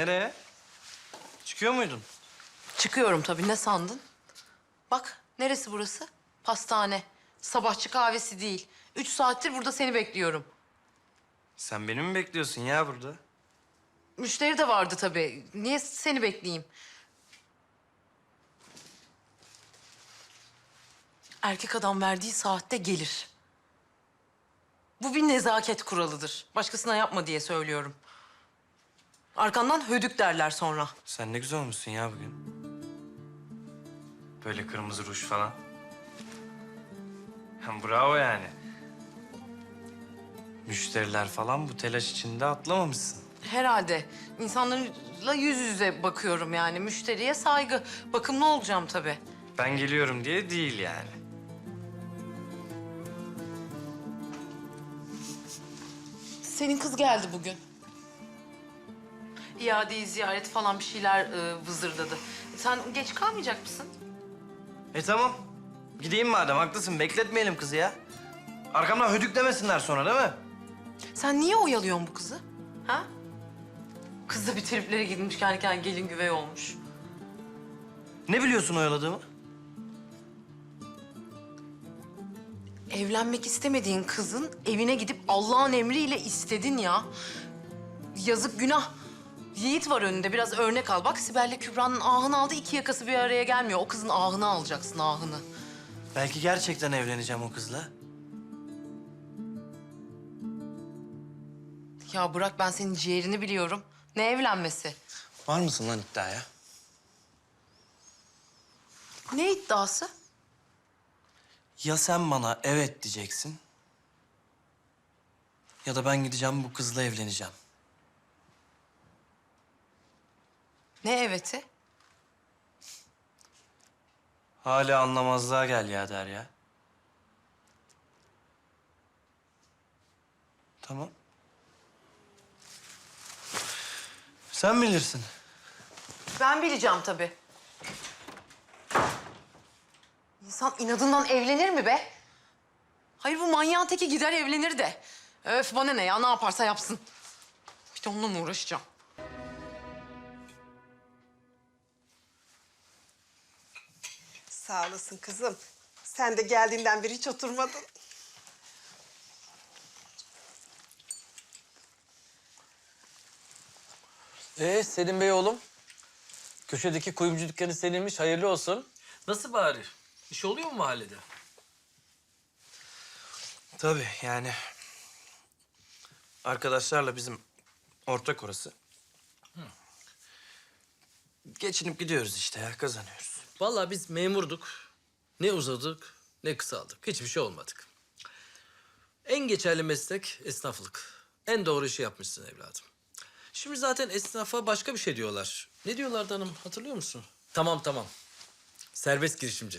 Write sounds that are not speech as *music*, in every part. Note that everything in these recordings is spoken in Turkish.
Nereye? Çıkıyor muydun? Çıkıyorum tabii. Ne sandın? Bak neresi burası? Pastane. Sabahçı kahvesi değil. Üç saattir burada seni bekliyorum. Sen beni mi bekliyorsun ya burada? Müşteri de vardı tabii. Niye seni bekleyeyim? Erkek adam verdiği saatte gelir. Bu bir nezaket kuralıdır. Başkasına yapma diye söylüyorum. Arkandan hödük derler sonra. Sen ne güzel olmuşsun ya bugün. Böyle kırmızı ruj falan. Bravo yani. Müşteriler falan bu telaş içinde atlamamışsın. Herhalde. İnsanlarla yüz yüze bakıyorum yani. Müşteriye saygı. Bakımlı olacağım tabii. Ben geliyorum diye değil yani. Senin kız geldi bugün. İadeyi ziyaret falan bir şeyler e, vızırdadı. Sen geç kalmayacak mısın? E tamam. Gideyim madem haklısın. Bekletmeyelim kızı ya. Arkamdan hödük demesinler sonra değil mi? Sen niye oyalıyorsun bu kızı? Ha? Kız da bir triplere kendi kendine gelin güvey olmuş. Ne biliyorsun oyaladığımı? Evlenmek istemediğin kızın evine gidip Allah'ın emriyle istedin ya. Yazık günah. Yiğit var önünde biraz örnek al. Bak Sibel'le Kübra'nın ahını aldı iki yakası bir araya gelmiyor. O kızın ahını alacaksın ahını. Belki gerçekten evleneceğim o kızla. Ya bırak ben senin ciğerini biliyorum. Ne evlenmesi? Var mısın lan iddiaya? Ne iddiası? Ya sen bana evet diyeceksin... ...ya da ben gideceğim bu kızla evleneceğim. Ne eveti? Hala anlamazlığa gel ya Derya. Tamam. Sen bilirsin. Ben bileceğim tabii. İnsan inadından evlenir mi be? Hayır bu manyağın teki gider evlenir de. Öf bana ne ya ne yaparsa yapsın. Bir de onunla mı uğraşacağım? Sağ olasın kızım. Sen de geldiğinden beri hiç oturmadın. Ee Selim Bey oğlum. Köşedeki kuyumcu dükkanı seninmiş. Hayırlı olsun. Nasıl bari? İş oluyor mu mahallede? Tabii yani... ...arkadaşlarla bizim ortak orası. Geçinip gidiyoruz işte ya, kazanıyoruz. Vallahi biz memurduk. Ne uzadık ne kısaldık. Hiçbir şey olmadık. En geçerli meslek esnaflık. En doğru işi yapmışsın evladım. Şimdi zaten esnafa başka bir şey diyorlar. Ne diyorlardı hanım hatırlıyor musun? Tamam tamam. Serbest girişimci.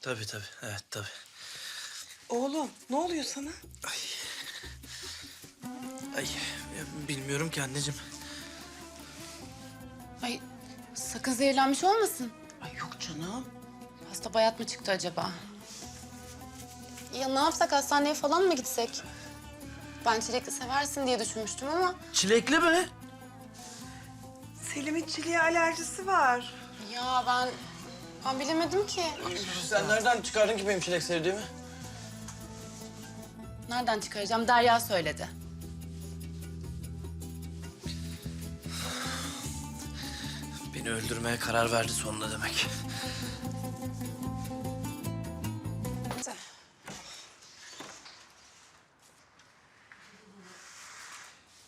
Tabii tabii, evet tabii. Oğlum ne oluyor sana? Ay, ya bilmiyorum ki anneciğim. Ay sakın zehirlenmiş olmasın. Ay yok canım. Hasta bayat mı çıktı acaba? Ya ne yapsak hastaneye falan mı gitsek? Ben çilekli seversin diye düşünmüştüm ama Çilekli mi? Selim'in çileğe alerjisi var. ya ben ben bilemedim ki. Sen nereden çıkardın ki benim çilek sevdiğimi? Nereden çıkaracağım? Derya söyledi. Beni öldürmeye karar verdi sonunda demek.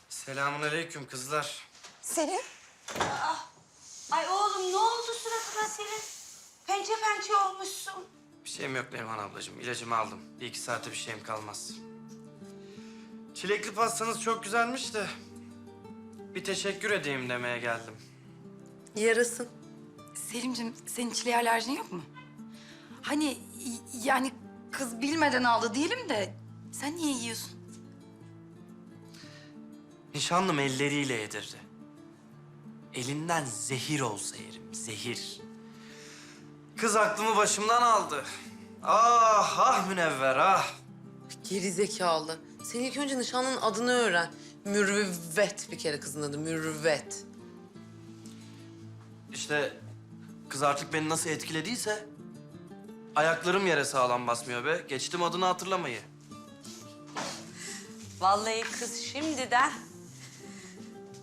Selamun aleyküm kızlar. Selim. Ay oğlum ne oldu suratına senin? Pençe pençe olmuşsun. Bir şeyim yok Neriman ablacığım. İlacımı aldım. Bir iki saate bir şeyim kalmaz. Çilekli pastanız çok güzelmiş de... ...bir teşekkür edeyim demeye geldim. Yarasın. Selimciğim senin çileğe alerjin yok mu? Hani yani kız bilmeden aldı diyelim de sen niye yiyorsun? Nişanlım elleriyle yedirdi. Elinden zehir olsa yerim, zehir. Kız aklımı başımdan aldı. Ah, ah münevver, ah. Geri zekalı. Sen ilk önce nişanlının adını öğren. Mürüvvet bir kere kızın adı. Mürüvvet. İşte kız artık beni nasıl etkilediyse... ...ayaklarım yere sağlam basmıyor be. Geçtim adını hatırlamayı. Vallahi kız şimdiden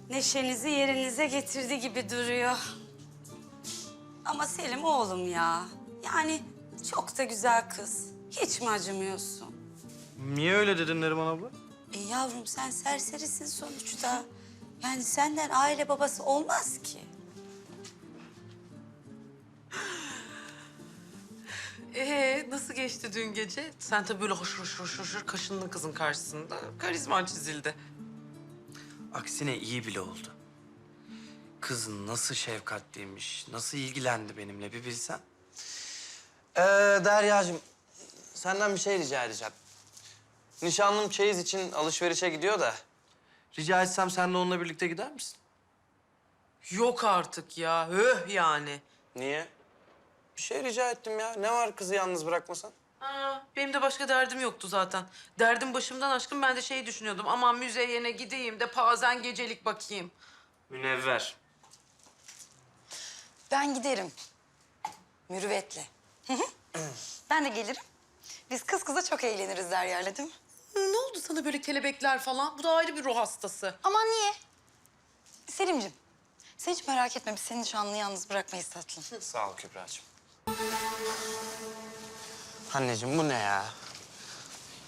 neşenizi yerinize getirdi gibi duruyor. Ama Selim oğlum ya. Yani çok da güzel kız. Hiç mi acımıyorsun? Niye öyle dedin Neriman abla? E yavrum sen serserisin sonuçta. Yani senden aile babası olmaz ki. Ee nasıl geçti dün gece? Sen tabii böyle hoşur hoşur hoşur hoşur kaşındın kızın karşısında. Karizman çizildi. Aksine iyi bile oldu. Kız nasıl şefkatliymiş, nasıl ilgilendi benimle bir bilsen. Ee, Derya'cığım, senden bir şey rica edeceğim. Nişanlım çeyiz için alışverişe gidiyor da... Rica etsem sen de onunla birlikte gider misin? Yok artık ya. Höh yani. Niye? Bir şey rica ettim ya. Ne var kızı yalnız bırakmasan? Aa, benim de başka derdim yoktu zaten. Derdim başımdan aşkım ben de şey düşünüyordum. Aman müzeyene gideyim de pazen gecelik bakayım. Münevver. Ben giderim. Mürüvvetle. Hı hı. ben de gelirim. Biz kız kıza çok eğleniriz Derya'yla değil mi? Ne oldu sana böyle kelebekler falan? Bu da ayrı bir ruh hastası. Aman niye? Selim'cim sen hiç merak etme biz seni nişanlını yalnız bırakmayız tatlım. Sağ ol Kübra'cığım. Anneciğim bu ne ya?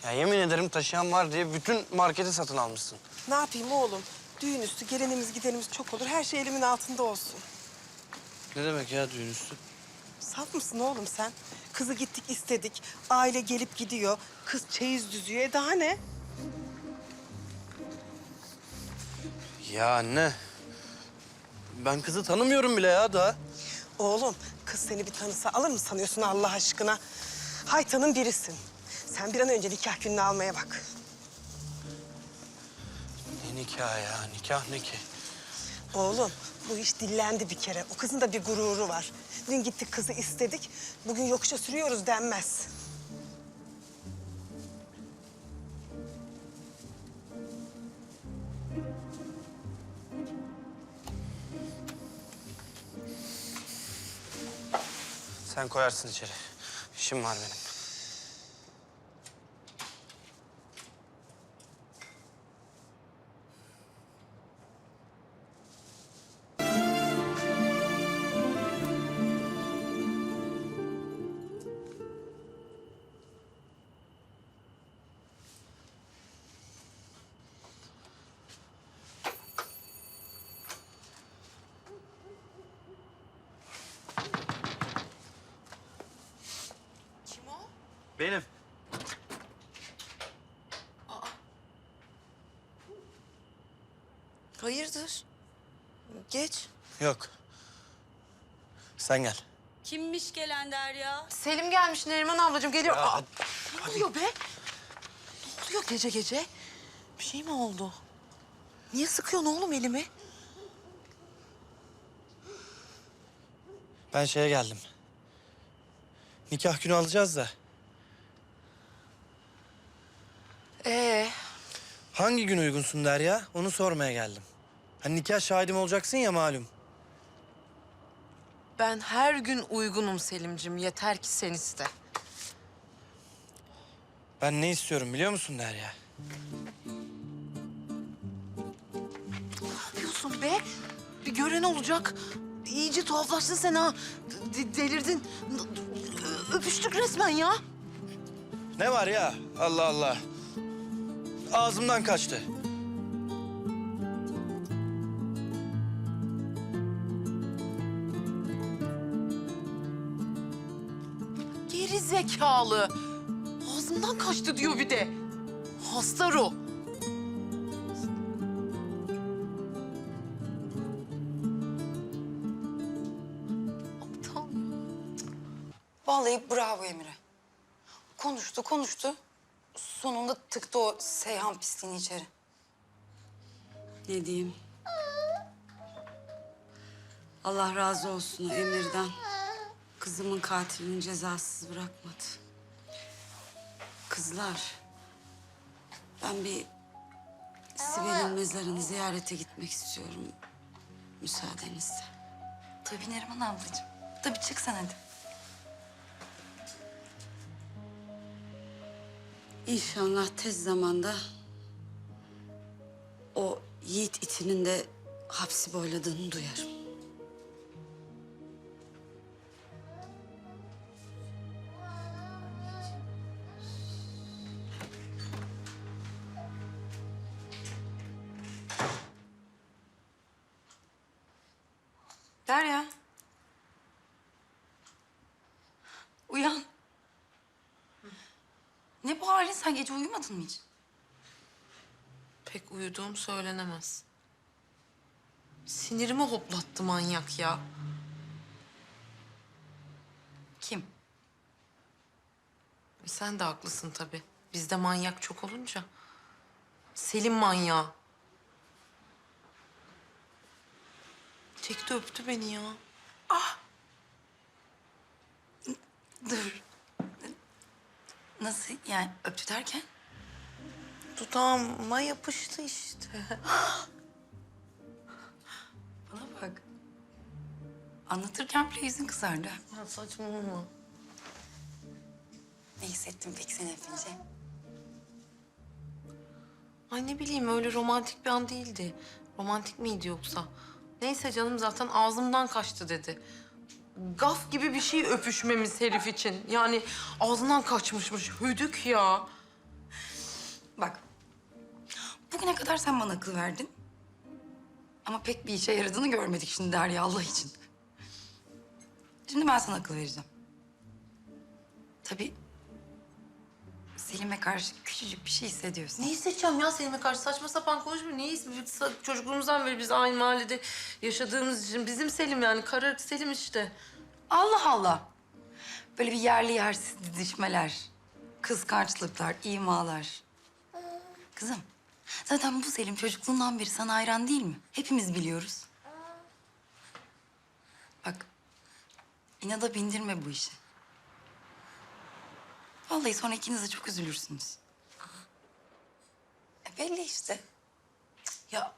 Ya yemin ederim taşıyan var diye bütün marketi satın almışsın. Ne yapayım oğlum? Düğün üstü gelenimiz gidenimiz çok olur. Her şey elimin altında olsun. Ne demek ya düğün üstü? Saf mısın oğlum sen? Kızı gittik istedik. Aile gelip gidiyor. Kız çeyiz düzüyor. E daha ne? Ya anne. Ben kızı tanımıyorum bile ya daha. Oğlum kız seni bir tanısa alır mı sanıyorsun Allah aşkına? Haytanın birisin. Sen bir an önce nikah gününü almaya bak. Ne nikah ya? Nikah ne ki? Oğlum bu iş dillendi bir kere. O kızın da bir gururu var. Dün gittik kızı istedik. Bugün yokuşa sürüyoruz denmez. Sen koyarsın içeri. İşim var benim. Benim. Hayırdır? Geç. Yok. Sen gel. Kimmiş gelen Derya? Selim gelmiş Neriman ablacığım geliyor. Ya, Aa, ne oluyor be? Ne oluyor gece gece? Bir şey mi oldu? Niye sıkıyorsun oğlum elimi? Ben şeye geldim. Nikah günü alacağız da. Ee, Hangi gün uygunsun Derya? Onu sormaya geldim. Hani nikah şahidim olacaksın ya malum. ben her gün uygunum Selimcim. Yeter ki sen iste. Ben ne istiyorum biliyor musun Derya? Ne yapıyorsun be? Bir gören olacak. İyice tuhaflaştın sen ha. D- delirdin. Öpüştük resmen ya. Ne var ya? Allah Allah. Ağzımdan kaçtı. Geri zekalı. Ağzımdan kaçtı diyor bir de. Hasta ruh. Aptal. Vallahi bravo Emre. Konuştu konuştu. Sonunda tıktı o Seyhan pisliğini içeri. Ne diyeyim? Allah razı olsun o Emir'den. Kızımın katilini cezasız bırakmadı. Kızlar, ben bir Sibel'in mezarını ziyarete gitmek istiyorum. Müsaadenizle. Tabii Neriman ablacığım. Tabii çık sen hadi. İnşallah tez zamanda o Yiğit itinin de hapsi boyladığını duyarım. Halin? Sen gece uyumadın mı hiç? Pek uyuduğum söylenemez. Sinirimi hoplattı manyak ya. Kim? E Sen de haklısın tabii. Bizde manyak çok olunca. Selim manyağı. Çekti öptü beni ya. Dur. Nasıl yani öptü derken? Dudağıma yapıştı işte. *gasps* Bana bak. Anlatırken bile yüzün kızardı. Ya saçmalama. Ne hissettin peki sen öpünce? Ay ne bileyim öyle romantik bir an değildi. Romantik miydi yoksa? Neyse canım zaten ağzımdan kaçtı dedi. Gaf gibi bir şey öpüşmemiz herif için. Yani ağzından kaçmışmış. Hüdük ya. Bak. Bugüne kadar sen bana akıl verdin. Ama pek bir işe yaradığını görmedik şimdi Derya Allah için. Şimdi ben sana akıl vereceğim. Tabii Selim'e karşı küçücük bir şey hissediyorsun. Ne hissedeceğim ya Selim'e karşı saçma sapan konuşma. Niye his- Çocukluğumuzdan beri biz aynı mahallede yaşadığımız için. Bizim Selim yani kara Selim işte. Allah Allah. Böyle bir yerli yersiz didişmeler, kıskançlıklar, imalar. Kızım, zaten bu Selim çocukluğundan beri sana hayran değil mi? Hepimiz biliyoruz. Bak, inada bindirme bu işi. Vallahi sonra ikiniz de çok üzülürsünüz. E belli işte. Ya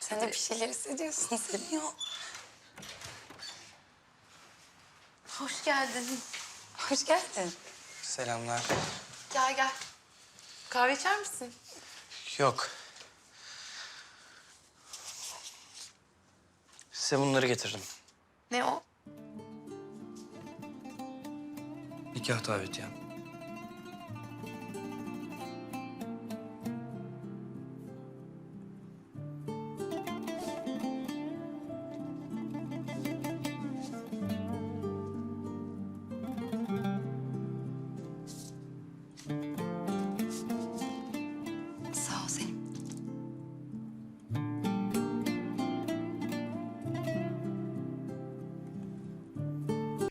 sen de bir şeyler hissediyorsun Selim. *laughs* Ya. Hoş geldin. Hoş geldin. Selamlar. Gel gel. Kahve içer misin? Yok. Size bunları getirdim. Ne o? Nikah davetiyem.